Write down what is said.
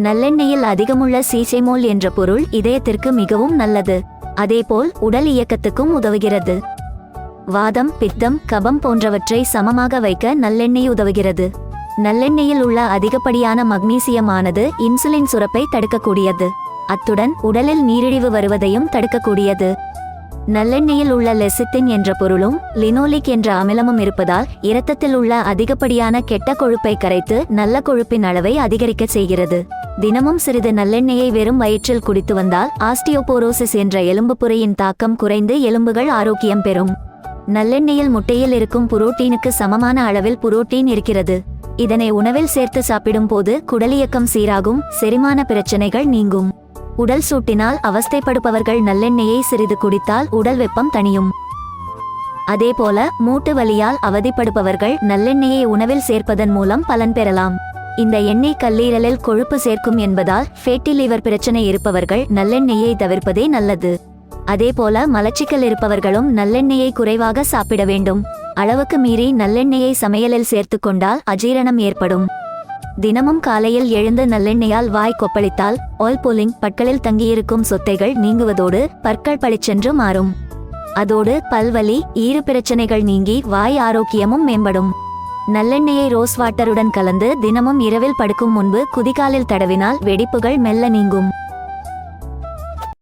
நல்லெண்ணெயில் அதிகமுள்ள சீசைமோல் என்ற பொருள் இதயத்திற்கு மிகவும் நல்லது. அதேபோல் உடல் இயக்கத்துக்கும் உதவுகிறது. வாதம் பித்தம் கபம் போன்றவற்றை சமமாக வைக்க நல்லெண்ணெய் உதவுகிறது. நல்லெண்ணெயில் உள்ள அதிகப்படியான மக்னீசியமானது இன்சுலின் சுரப்பை தடுக்கக்கூடியது. அத்துடன் உடலில் நீரிழிவு வருவதையும் தடுக்கக்கூடியது. நல்லெண்ணெயில் உள்ள லெசித்தின் என்ற பொருளும் லினோலிக் என்ற அமிலமும் இருப்பதால் இரத்தத்தில் உள்ள அதிகப்படியான கெட்ட கொழுப்பை கரைத்து நல்ல கொழுப்பின் அளவை அதிகரிக்க செய்கிறது. தினமும் சிறிது நல்லெண்ணெயை வெறும் வயிற்றில் குடித்து வந்தால் ஆஸ்டியோபோரோசிஸ் என்ற எலும்பு புறையின் தாக்கம் குறைந்து எலும்புகள் ஆரோக்கியம் பெறும். நல்லெண்ணெயில் முட்டையில் இருக்கும் புரோட்டீனுக்கு சமமான அளவில் புரோட்டீன் இருக்கிறது. இதனை உணவில் சேர்த்து சாப்பிடும் போது குடலியக்கம் சீராகும் செரிமான பிரச்சனைகள் நீங்கும். உடல் சூட்டினால் அவஸ்தைப்படுபவர்கள் நல்லெண்ணெயை சிறிது குடித்தால் உடல் வெப்பம் தணியும். அதேபோல மூட்டு வலியால் அவதிப்படுபவர்கள் நல்லெண்ணெயை உணவில் சேர்ப்பதன் மூலம் பலன் பெறலாம். இந்த எண்ணெய் கல்லீரலில் கொழுப்பு சேர்க்கும் என்பதால் ஃபேட்டி லிவர் பிரச்சனை இருப்பவர்கள் நல்லெண்ணெயை தவிர்ப்பதே நல்லது. அதேபோல மலச்சிக்கல் இருப்பவர்களும் நல்லெண்ணெயை குறைவாக சாப்பிட வேண்டும். அளவுக்கு மீறி நல்லெண்ணெயை சமையலில் சேர்த்து கொண்டால் அஜீரணம் ஏற்படும். தினமும் காலையில் எழுந்து நல்லெண்ணெயால் வாய் கொப்பளித்தால் ஆல் போலிங் பற்களில் தங்கியிருக்கும் சொத்தைகள் நீங்குவதோடு பற்கள் பளிச்சென்று மாறும். அதோடு பல்வலி ஈறு பிரச்சனைகள் நீங்கி வாய் ஆரோக்கியமும் மேம்படும். நல்லெண்ணெயை ரோஸ் வாட்டருடன் கலந்து தினமும் இரவில் படுக்கும் முன்பு குதிகாலில் தடவினால் வெடிப்புகள் மெல்ல நீங்கும்.